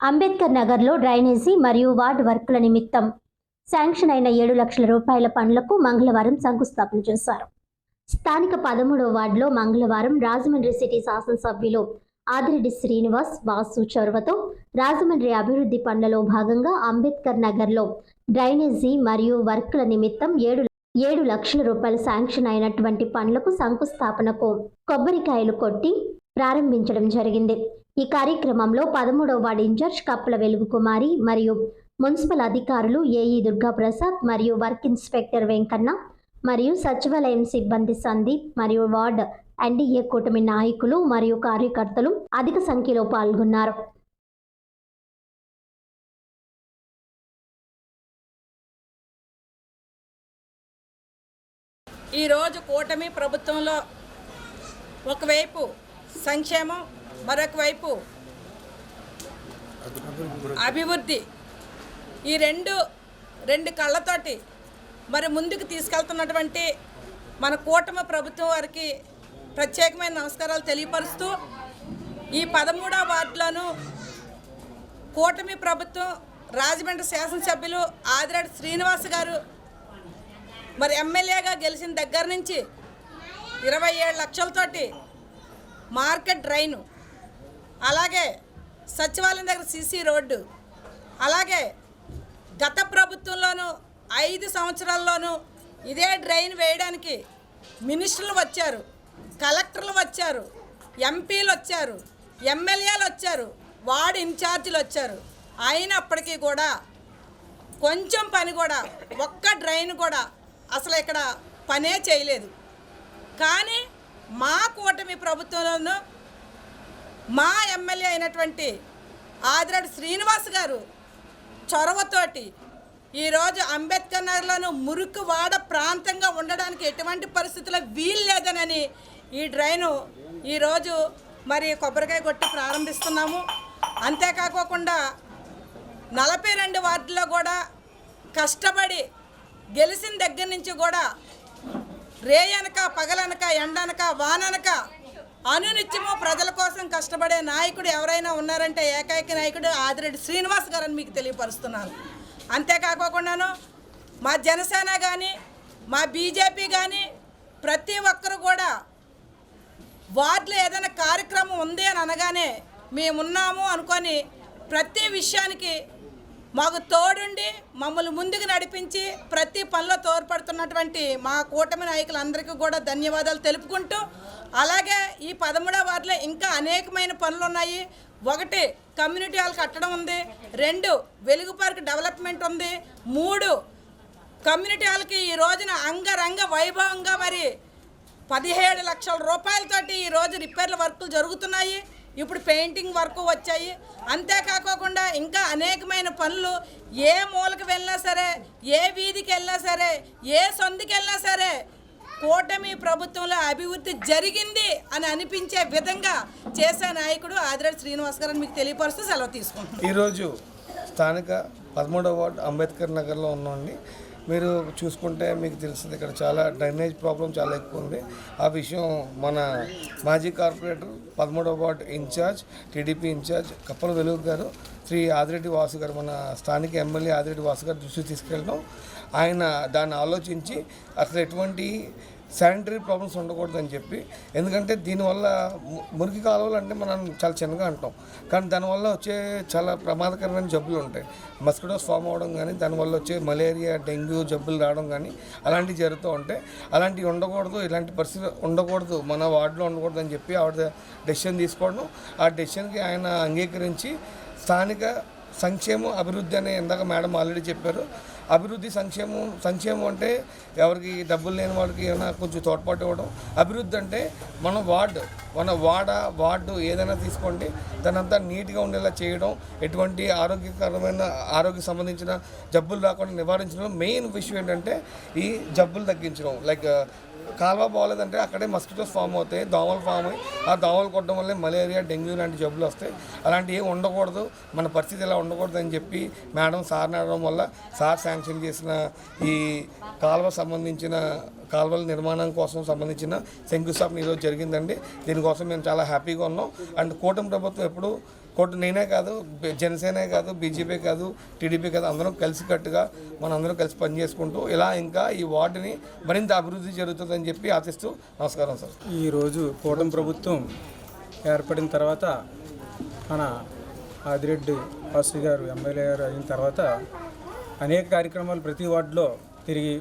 అంబేద్కర్ నగర్లో డ్రైనేజీ మరియు వార్డు వర్కుల నిమిత్తం శాంక్షన్ అయిన ఏడు లక్షల రూపాయల పనులకు మంగళవారం శంకుస్థాపన చేశారు. స్థానిక పదమూడవ వార్డులో మంగళవారం రాజమండ్రి సిటీ శాసనసభ్యులు ఆదిరెడ్డి శ్రీనివాస్ వాసు చొరవతో రాజమండ్రి అభివృద్ధి పనులలో భాగంగా అంబేద్కర్ నగర్లో డ్రైనేజీ మరియు వర్కుల నిమిత్తం ఏడు ఏడు లక్షల రూపాయల శాంక్షన్ అయినటువంటి పనులకు శంకుస్థాపనకు కొబ్బరికాయలు కొట్టి ప్రారంభించడం జరిగింది. ఈ కార్యక్రమంలో పదమూడవ వార్డు ఇన్ఛార్జ్ కప్పుల వెలుగు కుమారి మరియు మున్సిపల్ అధికారులు ఏఈ దుర్గాప్రసాద్ మరియు వర్క్ ఇన్స్పెక్టర్ వెంకన్న మరియు సచివాలయం సిబ్బంది సందీప్ మరియు వార్డ్ ఎన్డీఏ కూటమి నాయకులు మరియు కార్యకర్తలు అధిక సంఖ్యలో పాల్గొన్నారు. ఈరోజు కూటమి ప్రభుత్వంలో ఒకవైపు సంక్షేమం మరొక వైపు అభివృద్ధి. ఈ రెండు రెండు కళ్ళతోటి మరి ముందుకు తీసుకెళ్తున్నటువంటి మన కూటమి ప్రభుత్వం వారికి ప్రత్యేకమైన నమస్కారాలు తెలియపరుస్తూ ఈ పదమూడవ వార్డులోను కూటమి ప్రభుత్వం రాజమండ్రి శాసనసభ్యులు ఆదిరెడ్డి శ్రీనివాస్ గారు మరి ఎమ్మెల్యేగా గెలిచిన దగ్గర నుంచి ఇరవై ఏడు లక్షలతోటి మార్కెట్ డ్రైను అలాగే సచివాలయం దగ్గర సీసీ రోడ్డు అలాగే గత ప్రభుత్వంలోనూ ఐదు సంవత్సరాల్లోనూ ఇదే డ్రైన్ వేయడానికి మినిస్టర్లు వచ్చారు కలెక్టర్లు వచ్చారు ఎంపీలు వచ్చారు ఎమ్మెల్యేలు వచ్చారు వార్డు ఇన్ఛార్జీలు వచ్చారు. అయినప్పటికీ కూడా కొంచెం పని కూడా ఒక్క డ్రైన్ కూడా అసలు ఇక్కడ పనే చేయలేదు. కానీ మా కూటమి ప్రభుత్వంలోనూ మా ఎమ్మెల్యే అయినటువంటి ఆదిరెడ్డి శ్రీనివాస్ గారు చొరవతోటి ఈరోజు అంబేద్కర్ నగర్లోను మురికి ప్రాంతంగా ఉండడానికి ఎటువంటి పరిస్థితుల్లో వీలు లేదనని ఈ డ్రైను ఈరోజు మరి కొబ్బరికాయ కొట్టి ప్రారంభిస్తున్నాము. అంతేకాకోకుండా నలభై రెండు వార్డులో కూడా కష్టపడి గెలిచిన దగ్గర నుంచి కూడా రేయనక పగలనక ఎండనక వాననక అనునిత్యము ప్రజల కోసం కష్టపడే నాయకుడు ఎవరైనా ఉన్నారంటే ఏకైక నాయకుడు ఆదిరెడ్డి శ్రీనివాస్ గారని మీకు తెలియపరుస్తున్నాను. అంతేకాకుండాను మా జనసేన కానీ మా బీజేపీ కానీ ప్రతి ఒక్కరు కూడా వార్డులో ఏదైనా కార్యక్రమం ఉంది అని అనగానే మేమున్నాము అనుకొని ప్రతి విషయానికి మాకు తోడుండి మమ్మల్ని ముందుకు నడిపించి ప్రతి పనిలో తోడ్పడుతున్నటువంటి మా కూటమి నాయకులందరికీ కూడా ధన్యవాదాలు తెలుపుకుంటూ అలాగే ఈ పదమూడవ వార్డులో ఇంకా అనేకమైన పనులు ఉన్నాయి ఒకటి కమ్యూనిటీ హాల్ కట్టడం ఉంది. రెండు వెలుగు పార్క్ డెవలప్మెంట్ ఉంది. మూడు కమ్యూనిటీ హాల్కి ఈ రోజున అంగరంగ వైభవంగా మరి పదిహేడు లక్షల రూపాయలతోటి ఈరోజు రిపేర్ల వర్కులు జరుగుతున్నాయి. ఇప్పుడు పెయింటింగ్ వర్క్ వచ్చాయి. అంతేకాకోకుండా ఇంకా అనేకమైన పనులు ఏ మూలకు వెళ్ళినా సరే ఏ వీధికి వెళ్ళినా సరే ఏ సొందికి వెళ్ళినా సరే కూటమి ప్రభుత్వంలో అభివృద్ధి జరిగింది అని అనిపించే విధంగా చేసే నాయకుడు ఆదిరెడ్డి శ్రీనివాస్ గారు మీకు తెలియపరుస్తూ సెలవు తీసుకుంటున్నాను. ఈరోజు స్థానిక పదమూడవ వార్డు అంబేద్కర్ నగర్లో ఉన్నాండి మీరు చూసుకుంటే మీకు తెలుస్తుంది ఇక్కడ చాలా డ్రైనేజ్ ప్రాబ్లం చాలా ఎక్కువ ఉంది. ఆ విషయం మన మాజీ కార్పొరేటర్ పదమూడవ వార్డు ఇన్ఛార్జ్ టీడీపీ ఇన్ఛార్జ్ కప్పల వెలుగు గారు శ్రీ ఆదిరెడ్డి వాసు గారు మన స్థానిక ఎమ్మెల్యే ఆదిరెడ్డి వాసు గారు దృష్టికి తీసుకెళ్ళడం. ఆయన దాన్ని ఆలోచించి అసలు ఎటువంటి శానిటరీ ప్రాబ్లమ్స్ ఉండకూడదని చెప్పి ఎందుకంటే దీనివల్ల మురికి కాలువలు అంటే మనం చాలా చిన్నగా అంటాం. కానీ దానివల్ల వచ్చే చాలా ప్రమాదకరమైన జబ్బులు ఉంటాయి. మస్కిటోస్ ఫామ్ అవ్వడం కానీ దానివల్ల వచ్చే మలేరియా డెంగ్యూ జబ్బులు రావడం కానీ అలాంటివి జరుగుతూ ఉంటాయి. అలాంటివి ఉండకూడదు ఇలాంటి పరిస్థితి ఉండకూడదు. మన వార్డులో ఉండకూడదు అని చెప్పి ఆవిడ డెసిషన్ తీసుకోవడం. ఆ డెసిషన్కి ఆయన అంగీకరించి స్థానిక సంక్షేమం అభివృద్ధి అనే ఇందాక మేడం ఆల్రెడీ చెప్పారు. అభివృద్ధి సంక్షేమం సంక్షేమం అంటే ఎవరికి డబ్బులు లేని వాళ్ళకి ఏమైనా కొంచెం తోడ్పాటు ఇవ్వడం. అభివృద్ధి అంటే మన వార్డు మన వాడ వార్డు ఏదైనా తీసుకోండి దానంతా నీట్గా ఉండేలా చేయడం ఎటువంటి ఆరోగ్యకరమైన ఆరోగ్య సంబంధించిన జబ్బులు రాకుండా నివారించడం. మెయిన్ విషయం ఏంటంటే ఈ జబ్బులు తగ్గించడం. లైక్ కాలువ బాగోలేదంటే అక్కడే మస్కిటోస్ ఫామ్ అవుతాయి దోమలు ఫామ్ అయ్యి ఆ దోమలు కొట్టడం వల్లే మలేరియా డెంగ్యూ లాంటి జబ్బులు వస్తాయి. అలాంటివి ఏం ఉండకూడదు. మన పరిస్థితి ఇలా ఉండకూడదు అని చెప్పి మేడం సార్ నడడం వల్ల సార్ శాంక్షన్ చేసిన ఈ కాలువ సంబంధించిన కాలువల నిర్మాణం కోసం సంబంధించిన శంకుస్థాపన ఈరోజు జరిగిందండి. దీనికోసం మేము చాలా హ్యాపీగా ఉన్నాం. అండ్ కూటమి ప్రభుత్వం ఎప్పుడు కోటి నేనే కాదు జనసేనే కాదు బీజేపీ కాదు టీడీపీ కాదు అందరం కలిసికట్టుగా మనం అందరం కలిసి పనిచేసుకుంటూ ఇలా ఇంకా ఈ వార్డుని మరింత అభివృద్ధి జరుగుతుందని చెప్పి ఆశిస్తూ నమస్కారం సార్. ఈరోజు కూటమి ప్రభుత్వం ఏర్పడిన తర్వాత మన ఆదిరెడ్డి వాసు గారు ఎమ్మెల్యే గారు అయిన తర్వాత అనేక కార్యక్రమాలు ప్రతి వార్డులో తిరిగి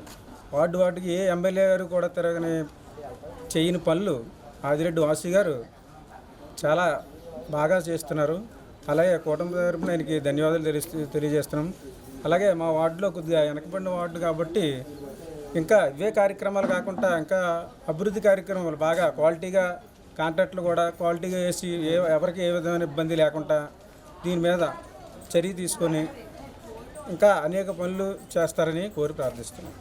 వార్డు వార్డుకి ఏ ఎమ్మెల్యే గారు కూడా తిరగని చేయని పనులు ఆదిరెడ్డి వాసి గారు చాలా బాగా చేస్తున్నారు. అలాగే కూటమి తరపున ఆయనకి ధన్యవాదాలు తెలుస్తూ తెలియజేస్తున్నాం. అలాగే మా వార్డులో కొద్దిగా వెనకబడిన వార్డు కాబట్టి ఇంకా ఇవే కార్యక్రమాలు కాకుండా ఇంకా అభివృద్ధి కార్యక్రమాలు బాగా క్వాలిటీగా కాంట్రాక్ట్లు కూడా క్వాలిటీగా వేసి ఏ ఎవరికి ఏ విధమైన ఇబ్బంది లేకుండా దీని మీద చర్య తీసుకొని ఇంకా అనేక పనులు చేస్తారని కోరి ప్రార్థిస్తున్నాం.